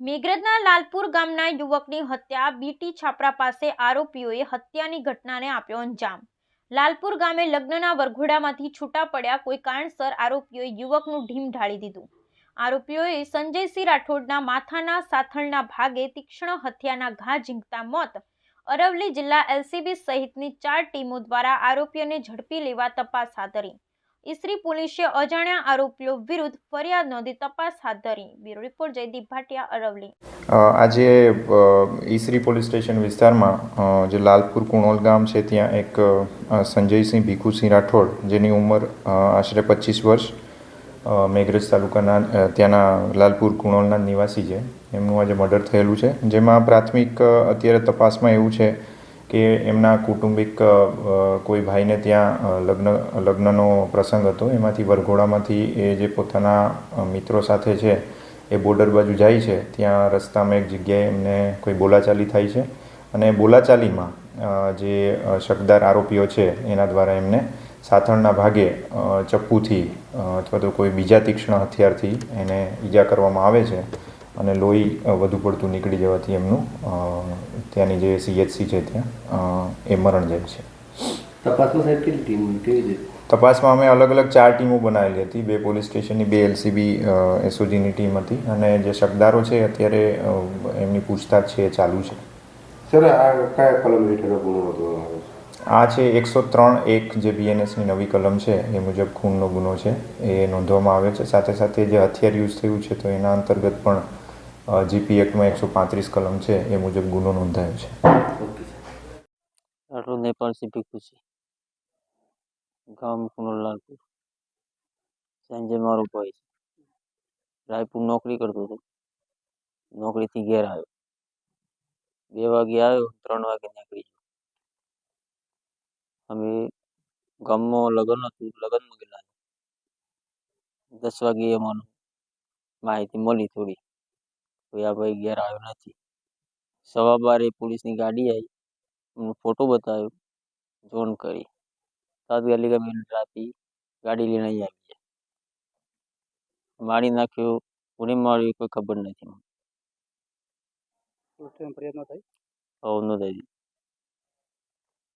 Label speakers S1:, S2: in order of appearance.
S1: મેઘરજના લાલપુર ગામના યુવકની હત્યા. બીટી છાપરા પાસે આરોપીઓએ હત્યાની ઘટનાને આપ્યો અંજામ. લાલપુર ગામે લગ્નના વરઘોડામાંથી છૂટા પડ્યા કોઈ કારણસર આરોપીઓએ યુવકનું ઢીમ ઢાળી દીધું. આરોપીઓએ સંજયસિંહ રાઠોડના માથાના સાથળના ભાગે તીક્ષ્ણ હત્યાના ઘા ઝીંકતા મોત. અરવલ્લી જિલ્લા એલસીબી સહિતની ચાર ટીમો દ્વારા આરોપીઓને ઝડપી લેવા તપાસ હાથ ધરી. ઈસરી પોલીસે અજાણ્યા આરોપીઓ વિરુદ્ધ ફરિયાદ નોંધી તપાસ હાથ ધરી. બ્યુરો રિપોર્ટ, જયદીપ ભાટિયા
S2: અરવલી આજે ઈસરી પોલીસ સ્ટેશન વિસ્તારમાં જે લાલપુર કુણોલ ગામ છે, ત્યાં એક સંજયસિંહ ભીખુસિંહ રાઠોડ, જેની ઉંમર આશરે પચીસ વર્ષ મેઘરજ તાલુકાના ત્યાંના લાલપુર કુણોલના નિવાસી છે. એમનું આજે મર્ડર થયેલું છે. જેમાં પ્રાથમિક અત્યારે તપાસમાં એવું છે કે એમના કૌટુંબિક કોઈ ભાઈને ત્યાં લગ્ન, લગ્નનો પ્રસંગ હતો. એમાંથી વરઘોડામાંથી એ જે પોતાના મિત્રો સાથે છે, એ બોર્ડર બાજુ જાય છે. ત્યાં રસ્તામાં એક જગ્યાએ એમને કોઈ બોલાચાલી થાય છે. અને બોલાચાલીમાં જે શકદાર આરોપીઓ છે, એના દ્વારા એમને સાથળના ભાગે ચપ્પુથી અથવા તો કોઈ બીજા તીક્ષ્ણ હથિયારથી એને ઈજા કરવામાં આવે છે. અને લોહી વધુ પડતું નીકળી જવાથી એમનું ત્યાંની જે સીએચસી છે ત્યાં એ મરણ જાય છે.
S3: તપાસમાં સાહેબ કેટલી ટીમ કેવી
S2: તપાસમાં અમે અલગ અલગ ચાર ટીમો બનાવેલી હતી. બે પોલીસ સ્ટેશનની બે એલસીબી એસઓજીની ટીમ હતી. અને જે શકદારો છે અત્યારે એમની પૂછતાછ છે એ ચાલુ છે.
S3: સર આ કયા કલમ હેઠળ ગુનો નોંધવામાં આવ્યો છે?
S2: આ છે એકસો ત્રણ એક જે બીએનએસની નવી કલમ છે એ મુજબ ખૂનનો ગુનો છે. એ નોંધવામાં આવ્યો છે. સાથે સાથે જે હથિયાર યુઝ થયું છે તો એના અંતર્ગત પણ જીપી એક્ટમાં એકસો પાંત્રીસ કલમ છે, એ મુજબ ગુનો નોંધાયો છે.
S4: રાઠોડ નેપાળથી ભીખુ છે ગામ કુનોલાલપુર સંજય મારો ભાઈ રાયપુર નોકરી કરતો હતો. નોકરીથી ઘેર આવ્યો. બે વાગે આવ્યો ત્રણ વાગે નીકળી ગયો. અમે ગામમાં લગ્ન હતું, લગ્નમાં ગયેલા દસ વાગે અમારું માહિતી મળી થોડી. તો આ ભાઈ ઘેર આવ્યો નથી. સવા બારે પોલીસની ગાડી આવી એમનો ફોટો બતાવ્યો જોન કરી. તાત્કાલિક અમે રાતે ગાડી લઈને આવી ગયા. મારી નાખ્યો કોને માર્યો કોઈ ખબર નથી મને.
S5: ફરિયાદ ન થઈ